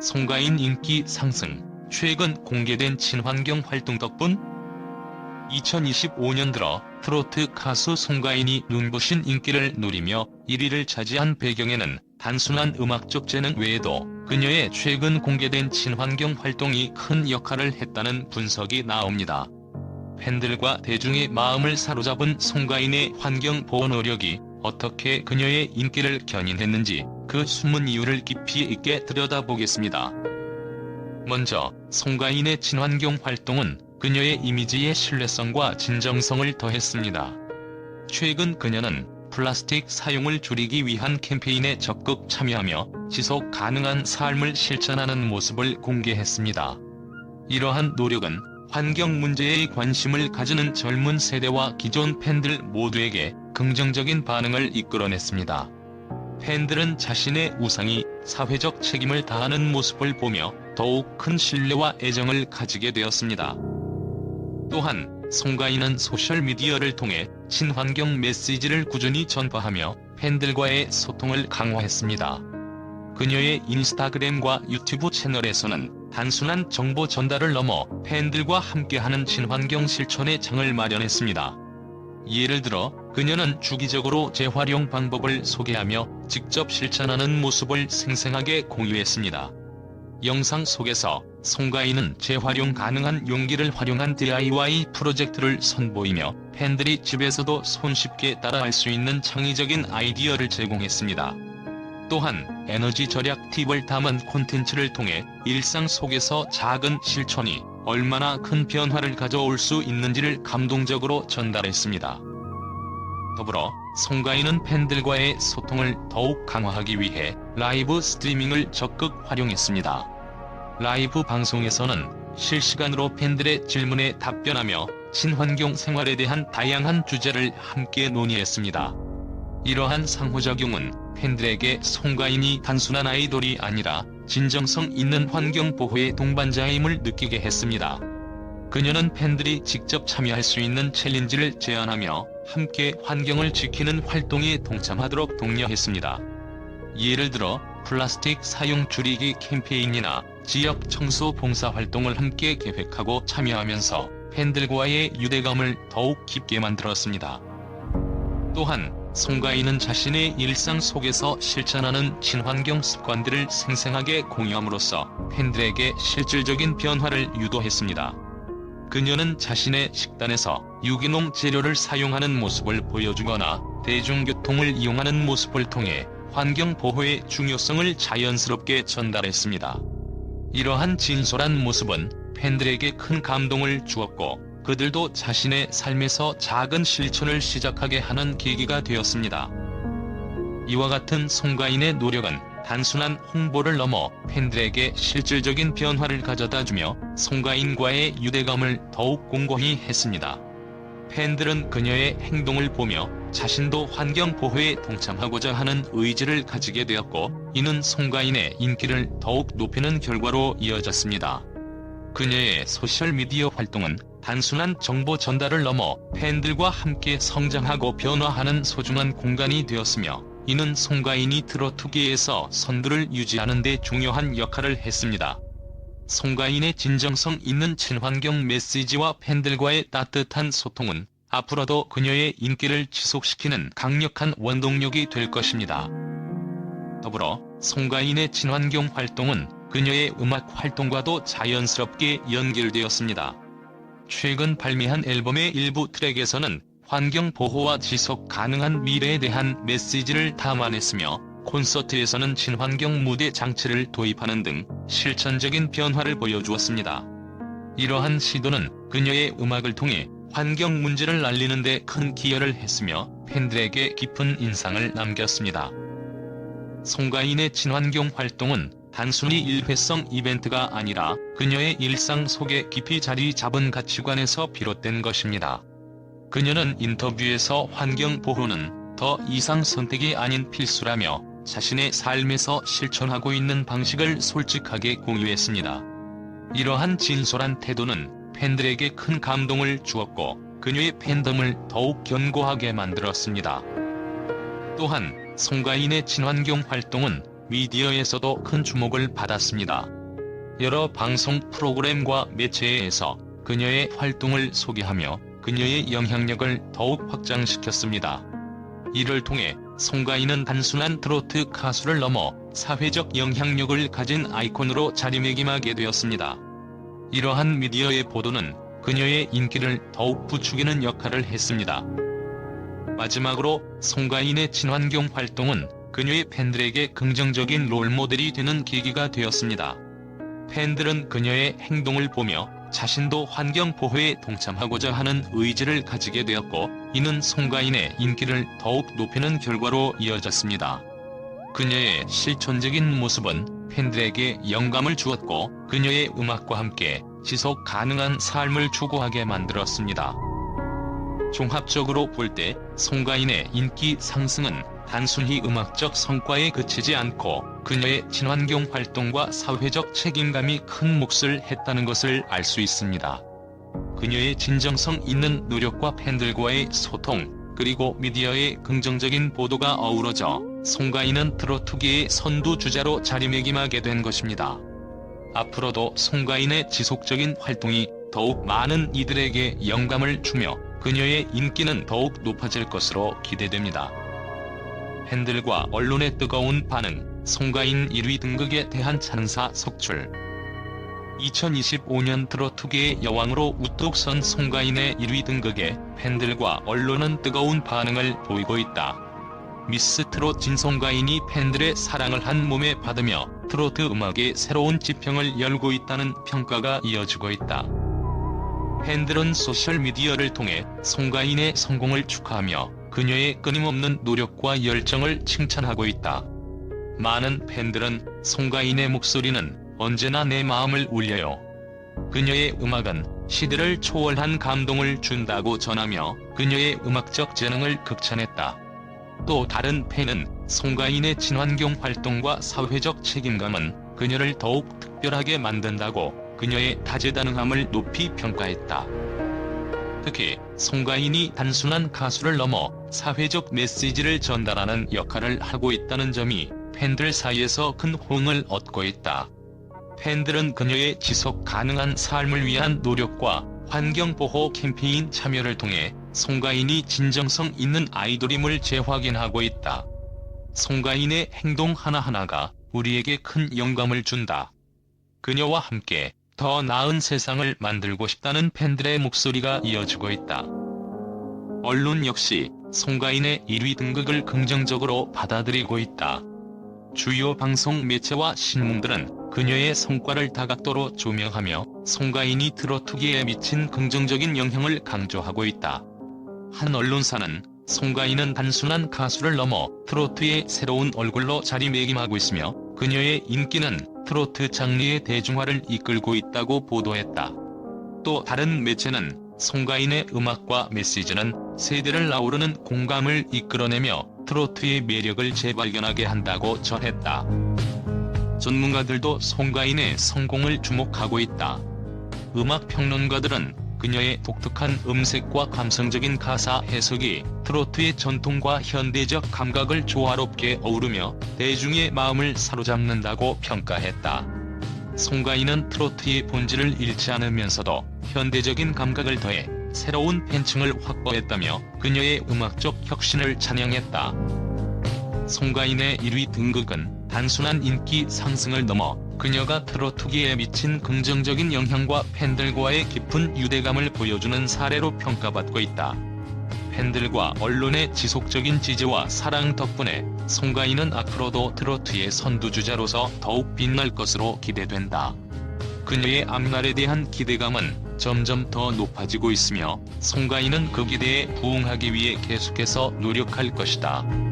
송가인 인기 상승, 최근 공개된 친환경 활동 덕분 2025년 들어 트로트 가수 송가인이 눈부신 인기를 누리며 1위를 차지한 배경에는 단순한 음악적 재능 외에도 그녀의 최근 공개된 친환경 활동이 큰 역할을 했다는 분석이 나옵니다. 팬들과 대중의 마음을 사로잡은 송가인의 환경 보호 노력이 어떻게 그녀의 인기를 견인했는지 그 숨은 이유를 깊이 있게 들여다보겠습니다. 먼저 송가인의 친환경 활동은 그녀의 이미지의 신뢰성과 진정성을 더했습니다. 최근 그녀는 플라스틱 사용을 줄이기 위한 캠페인에 적극 참여하며 지속 가능한 삶을 실천하는 모습을 공개했습니다. 이러한 노력은 환경 문제에 관심을 가지는 젊은 세대와 기존 팬들 모두에게 긍정적인 반응을 이끌어냈습니다. 팬들은 자신의 우상이 사회적 책임을 다하는 모습을 보며 더욱 큰 신뢰와 애정을 가지게 되었습니다. 또한 송가인은 소셜미디어를 통해 친환경 메시지를 꾸준히 전파하며 팬들과의 소통을 강화했습니다. 그녀의 인스타그램과 유튜브 채널에서는 단순한 정보 전달을 넘어 팬들과 함께하는 친환경 실천의 장을 마련했습니다. 예를 들어 그녀는 주기적으로 재활용 방법을 소개하며 직접 실천하는 모습을 생생하게 공유했습니다. 영상 속에서 송가인은 재활용 가능한 용기를 활용한 DIY 프로젝트를 선보이며 팬들이 집에서도 손쉽게 따라할 수 있는 창의적인 아이디어를 제공했습니다. 또한 에너지 절약 팁을 담은 콘텐츠를 통해 일상 속에서 작은 실천이 얼마나 큰 변화를 가져올 수 있는지를 감동적으로 전달했습니다. 더불어 송가인은 팬들과의 소통을 더욱 강화하기 위해 라이브 스트리밍을 적극 활용했습니다. 라이브 방송에서는 실시간으로 팬들의 질문에 답변하며 친환경 생활에 대한 다양한 주제를 함께 논의했습니다. 이러한 상호작용은 팬들에게 송가인이 단순한 아이돌이 아니라 진정성 있는 환경 보호의 동반자임을 느끼게 했습니다. 그녀는 팬들이 직접 참여할 수 있는 챌린지를 제안하며 함께 환경을 지키는 활동에 동참하도록 독려했습니다. 예를 들어 플라스틱 사용 줄이기 캠페인이나 지역 청소 봉사 활동을 함께 계획하고 참여하면서 팬들과의 유대감을 더욱 깊게 만들었습니다. 또한 송가인은 자신의 일상 속에서 실천하는 친환경 습관들을 생생하게 공유함으로써 팬들에게 실질적인 변화를 유도했습니다. 그녀는 자신의 식단에서 유기농 재료를 사용하는 모습을 보여주거나 대중교통을 이용하는 모습을 통해 환경 보호의 중요성을 자연스럽게 전달했습니다. 이러한 진솔한 모습은 팬들에게 큰 감동을 주었고 그들도 자신의 삶에서 작은 실천을 시작하게 하는 계기가 되었습니다. 이와 같은 송가인의 노력은 단순한 홍보를 넘어 팬들에게 실질적인 변화를 가져다 주며 송가인과의 유대감을 더욱 공고히 했습니다. 팬들은 그녀의 행동을 보며 자신도 환경 보호에 동참하고자 하는 의지를 가지게 되었고 이는 송가인의 인기를 더욱 높이는 결과로 이어졌습니다. 그녀의 소셜미디어 활동은 단순한 정보 전달을 넘어 팬들과 함께 성장하고 변화하는 소중한 공간이 되었으며 이는 송가인이 트로트계에서 선두를 유지하는 데 중요한 역할을 했습니다. 송가인의 진정성 있는 친환경 메시지와 팬들과의 따뜻한 소통은 앞으로도 그녀의 인기를 지속시키는 강력한 원동력이 될 것입니다. 더불어 송가인의 친환경 활동은 그녀의 음악 활동과도 자연스럽게 연결되었습니다. 최근 발매한 앨범의 일부 트랙에서는 환경 보호와 지속 가능한 미래에 대한 메시지를 담아냈으며 콘서트에서는 친환경 무대 장치를 도입하는 등 실천적인 변화를 보여주었습니다. 이러한 시도는 그녀의 음악을 통해 환경 문제를 알리는 데 큰 기여를 했으며 팬들에게 깊은 인상을 남겼습니다. 송가인의 친환경 활동은 단순히 일회성 이벤트가 아니라 그녀의 일상 속에 깊이 자리 잡은 가치관에서 비롯된 것입니다. 그녀는 인터뷰에서 환경 보호는 더 이상 선택이 아닌 필수라며 자신의 삶에서 실천하고 있는 방식을 솔직하게 공유했습니다. 이러한 진솔한 태도는 팬들에게 큰 감동을 주었고 그녀의 팬덤을 더욱 견고하게 만들었습니다. 또한 송가인의 친환경 활동은 미디어에서도 큰 주목을 받았습니다. 여러 방송 프로그램과 매체에서 그녀의 활동을 소개하며 그녀의 영향력을 더욱 확장시켰습니다. 이를 통해 송가인은 단순한 트로트 가수를 넘어 사회적 영향력을 가진 아이콘으로 자리매김하게 되었습니다. 이러한 미디어의 보도는 그녀의 인기를 더욱 부추기는 역할을 했습니다. 마지막으로 송가인의 친환경 활동은 그녀의 팬들에게 긍정적인 롤모델이 되는 계기가 되었습니다. 팬들은 그녀의 행동을 보며 자신도 환경 보호에 동참하고자 하는 의지를 가지게 되었고 이는 송가인의 인기를 더욱 높이는 결과로 이어졌습니다. 그녀의 실존적인 모습은 팬들에게 영감을 주었고 그녀의 음악과 함께 지속 가능한 삶을 추구하게 만들었습니다. 종합적으로 볼 때 송가인의 인기 상승은 단순히 음악적 성과에 그치지 않고 그녀의 친환경 활동과 사회적 책임감이 큰 몫을 했다는 것을 알 수 있습니다. 그녀의 진정성 있는 노력과 팬들과의 소통, 그리고 미디어의 긍정적인 보도가 어우러져 송가인은 트로트계의 선두주자로 자리매김하게 된 것입니다. 앞으로도 송가인의 지속적인 활동이 더욱 많은 이들에게 영감을 주며 그녀의 인기는 더욱 높아질 것으로 기대됩니다. 팬들과 언론의 뜨거운 반응, 송가인 1위 등극에 대한 찬사 속출 2025년 트로트계의 여왕으로 우뚝 선 송가인의 1위 등극에 팬들과 언론은 뜨거운 반응을 보이고 있다. 미스 트롯 진송가인이 팬들의 사랑을 한 몸에 받으며 트로트 음악의 새로운 지평을 열고 있다는 평가가 이어지고 있다. 팬들은 소셜미디어를 통해 송가인의 성공을 축하하며 그녀의 끊임없는 노력과 열정을 칭찬하고 있다. 많은 팬들은 송가인의 목소리는 언제나 내 마음을 울려요. 그녀의 음악은 시대를 초월한 감동을 준다고 전하며 그녀의 음악적 재능을 극찬했다. 또 다른 팬은 송가인의 친환경 활동과 사회적 책임감은 그녀를 더욱 특별하게 만든다고 그녀의 다재다능함을 높이 평가했다. 특히 송가인이 단순한 가수를 넘어 사회적 메시지를 전달하는 역할을 하고 있다는 점이 팬들 사이에서 큰 호응을 얻고 있다. 팬들은 그녀의 지속 가능한 삶을 위한 노력과 환경보호 캠페인 참여를 통해 송가인이 진정성 있는 아이돌임을 재확인하고 있다. 송가인의 행동 하나하나가 우리에게 큰 영감을 준다. 그녀와 함께 더 나은 세상을 만들고 싶다는 팬들의 목소리가 이어지고 있다. 언론 역시 송가인의 1위 등극을 긍정적으로 받아들이고 있다. 주요 방송 매체와 신문들은 그녀의 성과를 다각도로 조명하며 송가인이 트로트계에 미친 긍정적인 영향을 강조하고 있다. 한 언론사는 송가인은 단순한 가수를 넘어 트로트의 새로운 얼굴로 자리매김하고 있으며 그녀의 인기는 트로트 장르의 대중화를 이끌고 있다고 보도했다. 또 다른 매체는 송가인의 음악과 메시지는 세대를 아우르는 공감을 이끌어내며 트로트의 매력을 재발견하게 한다고 전했다. 전문가들도 송가인의 성공을 주목하고 있다. 음악 평론가들은 그녀의 독특한 음색과 감성적인 가사 해석이 트로트의 전통과 현대적 감각을 조화롭게 어우르며 대중의 마음을 사로잡는다고 평가했다. 송가인은 트로트의 본질을 잃지 않으면서도 현대적인 감각을 더해 새로운 팬층을 확보했다며 그녀의 음악적 혁신을 찬양했다. 송가인의 1위 등극은 단순한 인기 상승을 넘어 그녀가 트로트계에 미친 긍정적인 영향과 팬들과의 깊은 유대감을 보여주는 사례로 평가받고 있다. 팬들과 언론의 지속적인 지지와 사랑 덕분에 송가인은 앞으로도 트로트의 선두주자로서 더욱 빛날 것으로 기대된다. 그녀의 앞날에 대한 기대감은 점점 더 높아지고 있으며 송가인은 그 기대에 부응하기 위해 계속해서 노력할 것이다.